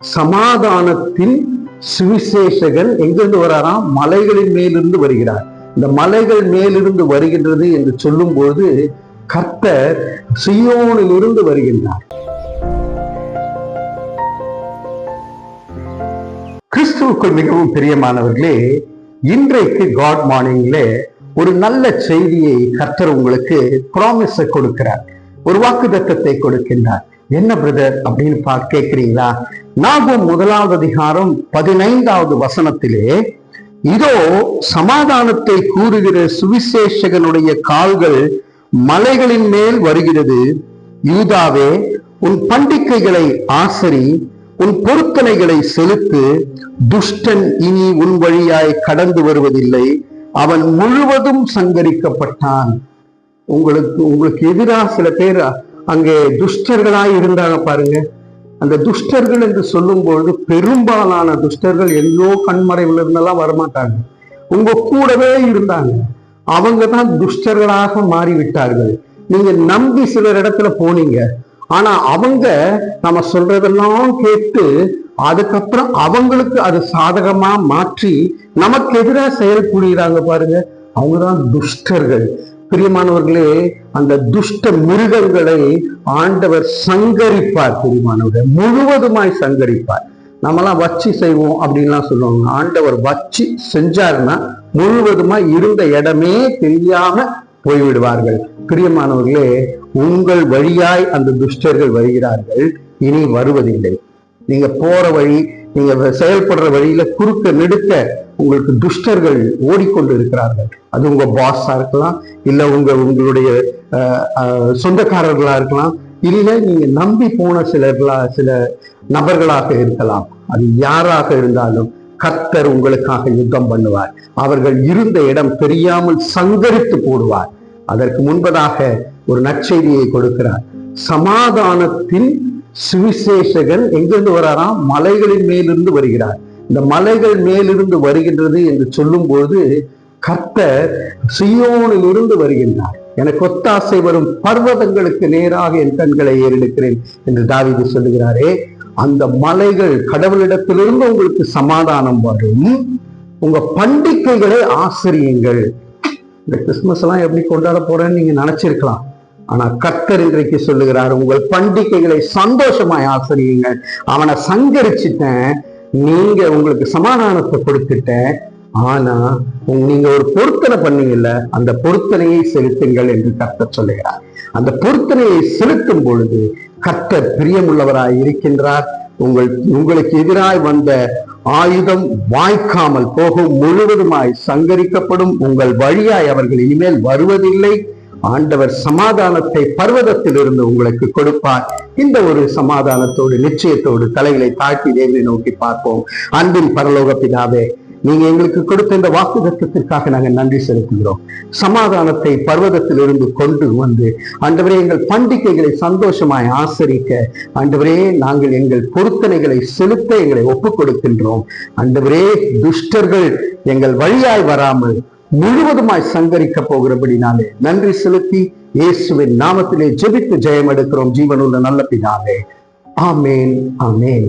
சமாதானத்தின் சுவிசேஷகன் எங்கிருந்து வராராம்? மலைகளின் மேலிருந்து வருகிறார். இந்த மலைகள் மேலிருந்து வருகின்றது என்று சொல்லும் பொழுது கர்த்தர் சியோனிலிருந்து வருகின்றார். கிறிஸ்துவுக்குள் மிகவும் பிரியமானவர்களே இன்றைக்கு காட் மார்னிங்ல ஒரு நல்ல செய்தியை கர்த்தர் உங்களுக்கு ப்ராமிஸ கொடுக்கிறார். ஒரு வாக்குத்தத்தத்தை கொடுக்கின்றார். என்ன பிரதர் அப்படின்னு பா கேட்கிறீங்களா? நாகும் முதலாவது அதிகாரம் பதினைந்தாவது வசனத்திலே இதோ சமாதானத்தை கூறுகிற சுவிசேஷகனுடைய கால்கள் மலைகளின் மேல் வருகிறது. யூதாவே உன் பண்டிகைகளை ஆசரி உன் பொருத்தனைகளை செலுத்து துஷ்டன் இனி உன் வழியாய் கடந்து வருவதில்லை. அவன் முழுவதும் சங்கரிக்கப்பட்டான். உங்களுக்கு உங்களுக்கு எதிராக சில பேர் அங்கே துஷ்டர்களாய் இருந்தாங்க பாருங்க. அந்த துஷ்டர்கள் என்று சொல்லும்பொழுது பெரும்பாலான துஷ்டர்கள் எல்லோ கண்மறைவில் இருந்தெல்லாம் வரமாட்டாங்க. உங்க கூடவே இருந்தாங்க. அவங்க தான் துஷ்டர்களாக மாறிவிட்டார்கள். நீங்க நம்பி சிலர் இடத்துல போனீங்க. ஆனா அவங்க நம்ம சொல்றதெல்லாம் கேட்டு அதுக்கப்புறம் அவங்களுக்கு அது சாதகமா மாற்றி நமக்கு எதிராக செயல் புரியுறாங்க பாருங்க. அவங்கதான் துஷ்டர்கள். பிரியமானவர்களே அந்த துஷ்ட மிருகங்களை ஆண்டவர் சங்கரிப்பார் பிரியமானவர்கள். முழுவதுமாய் சங்கரிப்பார். நம்மலாம் வச்சு செய்வோம் அப்படின்லாம் சொல்லுவாங்க. ஆண்டவர் வச்சு செஞ்சாருன்னா முழுவதுமா இருந்த இடமே தெரியாம போய்விடுவார்கள். பிரியமானவர்களே உங்கள் வழியாய் அந்த துஷ்டர்கள் வருகிறார்கள். இனி வருவதில்லை. நீங்க போற வழி நீங்க செயல்படுற வழியில குறுக்க நெடுக்க உங்களுக்கு துஷ்டர்கள் ஓடிக்கொண்டு இருக்கிறார்கள் அது உங்க பாஸா இருக்கலாம் இல்ல உங்க உங்களுடைய சொந்தக்காரர்களா இருக்கலாம் இல்ல நீங்க நம்பி போன சிலர்களா சில நபர்களாக இருக்கலாம். அது யாராக இருந்தாலும் கர்த்தர் உங்களுக்காக யுத்தம் பண்ணுவார். அவர்கள் இருந்த இடம் தெரியாமல் சங்கரித்து போடுவார். அதற்கு முன்பதாக ஒரு நற்செய்தியை கொடுக்கிறார். சமாதானத்தின் சுவிசேஷகன் எங்கிருந்து வராராம்? மலைகளின் மேலிருந்து வருகிறார். இந்த மலைகள் மேலிருந்து வருகின்றது என்று சொல்லும் பொழுது கர்த்தர் சியோனில் இருந்து வருகின்றார். எனக்கு ஒத்தாசை வரும் பர்வதங்களுக்கு நேராக என் கண்களை ஏறெடுக்கிறேன் என்று தாவீது சொல்லுகிறாரே அந்த மலைகள் கடவுளிடத்திலிருந்து உங்களுக்கு சமாதானம் வரும். உங்க பண்டிகைகளை ஆசிரியுங்கள். இந்த கிறிஸ்துமஸ் எல்லாம் எப்படி கொண்டாட போறேன்னு நீங்க நினைச்சிருக்கலாம். ஆனா கர்த்தர் இன்றைக்கு சொல்லுகிறார் உங்கள் பண்டிகைகளை சந்தோஷமாய் ஆசிரியுங்கள். அவனை சங்கரிச்சிட்டேன். நீங்க உங்களுக்கு சமாதானத்தை கொடுத்துட்டேன். ஆனா நீங்க ஒரு பொருத்தனை பண்ணீங்கல்ல அந்த பொருத்தனையை செலுத்துங்கள் என்று கர்த்தர் சொல்லுகிறார். அந்த பொருத்தனையை செலுத்தும் பொழுது கர்த்தர் பிரியமுள்ளவராய் இருக்கின்றார். உங்கள் உங்களுக்கு எதிராய் வந்த ஆயுதம் வாய்க்காமல் போகும் முழுவதுமாய் சங்கரிக்கப்படும். உங்கள் வழியாய் அவர்கள் இனிமேல் வருவதில்லை. ஆண்டவர் சமாதானத்தை பர்வதத்திலிருந்து உங்களுக்கு கொடுப்பார். இந்த ஒரு சமாதானத்தோடு நிச்சயத்தோடு தலைகளை தாழ்த்தி தேவனை நோக்கி பார்ப்போம். அன்பின் பரலோக பிதாவே நீங்க எங்களுக்கு கொடுத்த இந்த வாக்குதத்திற்காக நாங்கள் நன்றி செலுத்துகிறோம். சமாதானத்தை பர்வதத்திலிருந்து கொண்டு வந்து ஆண்டவரே எங்கள் பண்டிகைகளை சந்தோஷமாய் ஆசரிக்க ஆண்டவரே நாங்கள் எங்கள் பொருத்தனைகளை செலுத்த எங்களை ஒப்புக் கொடுக்கின்றோம் ஆண்டவரே துஷ்டர்கள் எங்கள் வழியாய் வராமல் முழுவதுமாய் சங்கரிக்க போகிறபடினாலே நன்றி செலுத்தி இயேசுவின் நாமத்திலே ஜெபித்து ஜெயம் எடுக்கிறோம் ஜீவனுள்ள நல்ல பினாலே ஆமேன் ஆமேன்.